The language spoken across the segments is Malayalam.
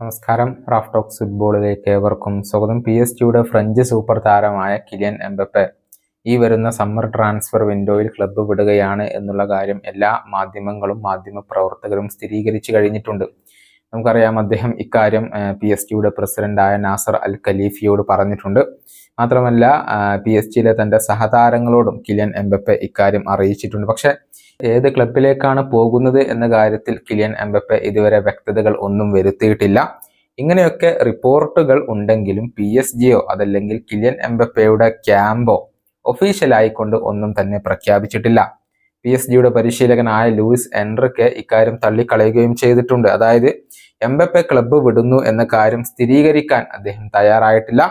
നമസ്കാരം. റാഫ് ടോക്സ് ഫുട്ബോളിലേക്ക് ഏവർക്കും സ്വാഗതം. പി എസ് ജിയുടെ ഫ്രഞ്ച് സൂപ്പർ താരമായ കിലിയൻ എംബപ്പെ ഈ വരുന്ന സമ്മർ ട്രാൻസ്ഫർ വിൻഡോയിൽ ക്ലബ്ബ് വിടുകയാണ് എന്നുള്ള കാര്യം എല്ലാ മാധ്യമങ്ങളും മാധ്യമ പ്രവർത്തകരും സ്ഥിരീകരിച്ചു കഴിഞ്ഞിട്ടുണ്ട്. നമുക്കറിയാം അദ്ദേഹം ഇക്കാര്യം പി എസ് ജിയുടെ പ്രസിഡന്റായ നാസർ അൽ ഖലീഫിയോട് പറഞ്ഞിട്ടുണ്ട്. മാത്രമല്ല പി എസ് ജിയിലെ തന്റെ സഹതാരങ്ങളോടും കിലിയൻ എംബപ്പെ ഇക്കാര്യം അറിയിച്ചിട്ടുണ്ട്. പക്ഷേ ഏത് ക്ലബിലേക്കാണ് പോകുന്നത് എന്ന കാര്യത്തിൽ കിലിയൻ എംബപ്പെ ഇതുവരെ വ്യക്തതകൾ ഒന്നും വരുത്തിയിട്ടില്ല. ഇങ്ങനെയൊക്കെ റിപ്പോർട്ടുകൾ ഉണ്ടെങ്കിലും പി എസ് ജിയോ അതല്ലെങ്കിൽ കിലിയൻ എംബപ്പയുടെ ക്യാമ്പോ ഒഫീഷ്യലായിക്കൊണ്ട് ഒന്നും തന്നെ പ്രഖ്യാപിച്ചിട്ടില്ല. പി എസ് ജിയുടെ പരിശീലകനായ ലൂയിസ് എൻറിക്ക് ഇക്കാര്യം തള്ളിക്കളയുകയും ചെയ്തിട്ടുണ്ട്. അതായത് എംബപ്പെ ക്ലബ്ബ് വിടുന്നു എന്ന കാര്യം സ്ഥിരീകരിക്കാൻ അദ്ദേഹം തയ്യാറായിട്ടില്ല.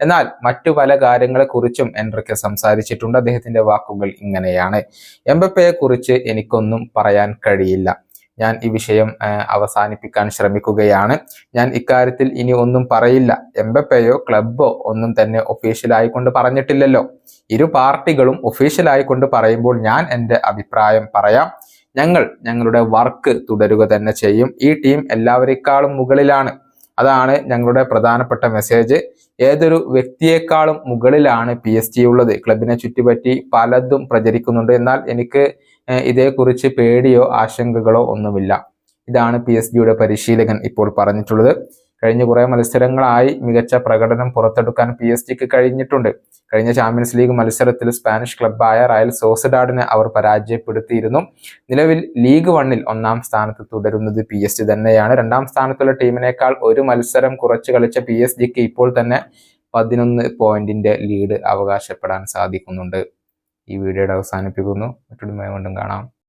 എന്നാൽ മറ്റു പല കാര്യങ്ങളെക്കുറിച്ചും എൻറിക്ക് സംസാരിച്ചിട്ടുണ്ട്. അദ്ദേഹത്തിന്റെ വാക്കുകൾ ഇങ്ങനെയാണ്. എംബപ്പയെ കുറിച്ച് എനിക്കൊന്നും പറയാൻ കഴിയില്ല. ഞാൻ ഈ വിഷയം അവസാനിപ്പിക്കാൻ ശ്രമിക്കുകയാണ്. ഞാൻ ഇക്കാര്യത്തിൽ ഇനി ഒന്നും പറയില്ല. എംബപ്പയോ ക്ലബോ ഒന്നും തന്നെ ഒഫീഷ്യലായി കൊണ്ട് പറഞ്ഞിട്ടില്ലല്ലോ. ഇരു പാർട്ടികളും ഒഫീഷ്യലായി കൊണ്ട് പറയുമ്പോൾ ഞാൻ എന്റെ അഭിപ്രായം പറയാം. ഞങ്ങൾ ഞങ്ങളുടെ വർക്ക് തുടരുക തന്നെ ചെയ്യും. ഈ ടീം എല്ലാവരെക്കാളും മുകളിലാണ്. അതാണ് ഞങ്ങളുടെ പ്രധാനപ്പെട്ട മെസ്സേജ് ഏതൊരു വ്യക്തിയെക്കാളും മുകളിലാണ് പി എസ് ജി ഉള്ളത്. ക്ലബിനെ ചുറ്റിപ്പറ്റി പലതും പ്രചരിക്കുന്നുണ്ട്. എന്നാൽ എനിക്ക് ഇതേക്കുറിച്ച് പേടിയോ ആശങ്കകളോ ഒന്നുമില്ല. ഇതാണ് പി എസ് ജിയുടെ പരിശീലകൻ ഇപ്പോൾ പറഞ്ഞിട്ടുള്ളത്. കഴിഞ്ഞ കുറേ മത്സരങ്ങളായി മികച്ച പ്രകടനം പുറത്തെടുക്കാൻ പി എസ് ജിക്ക് കഴിഞ്ഞിട്ടുണ്ട്. കഴിഞ്ഞ ചാമ്പ്യൻസ് ലീഗ് മത്സരത്തിൽ സ്പാനിഷ് ക്ലബ്ബായ റയൽ സോസഡാഡിനെ അവർ പരാജയപ്പെടുത്തിയിരുന്നു. നിലവിൽ ലീഗ് വണ്ണിൽ ഒന്നാം സ്ഥാനത്ത് തുടരുന്നത് പി എസ് ജി തന്നെയാണ്. രണ്ടാം സ്ഥാനത്തുള്ള ടീമിനേക്കാൾ ഒരു മത്സരം കുറച്ച് കളിച്ച പി എസ് ജിക്ക് ഇപ്പോൾ തന്നെ പതിനൊന്ന് പോയിന്റിന്റെ ലീഡ് അവകാശപ്പെടാൻ സാധിക്കുന്നുണ്ട്. ഈ വീഡിയോയുടെ അവസാനിപ്പിക്കുന്നു. മറ്റൊരു കൊണ്ടും കാണാം.